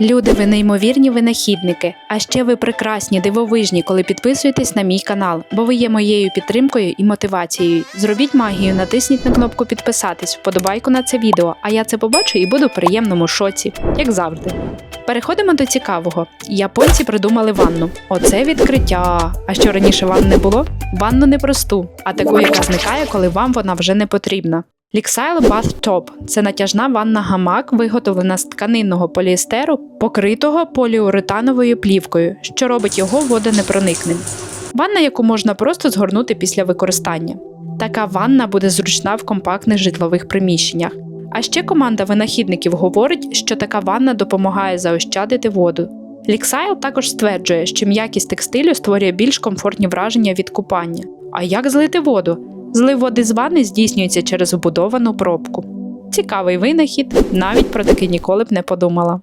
Люди, ви неймовірні винахідники. А ще ви прекрасні, дивовижні, коли підписуєтесь на мій канал, бо ви є моєю підтримкою і мотивацією. Зробіть магію, натисніть на кнопку підписатись, вподобайку на це відео, а я це побачу і буду в приємному шоці, як завжди. Переходимо до цікавого. Японці придумали ванну. Оце відкриття. А що раніше ванн не було? Ванну не просту, а таку, яка зникає, коли вам вона вже не потрібна. Lixile Bath Top – це натяжна ванна гамак, виготовлена з тканинного поліестеру, покритого поліуретановою плівкою, що робить його водонепроникним. Ванна, яку можна просто згорнути після використання. Така ванна буде зручна в компактних житлових приміщеннях. А ще команда винахідників говорить, що така ванна допомагає заощадити воду. Ліксайл також стверджує, що м'якість текстилю створює більш комфортні враження від купання. А як злити воду? Злив води з ванни здійснюється через вбудовану пробку. Цікавий винахід, навіть про такий ніколи б не подумала.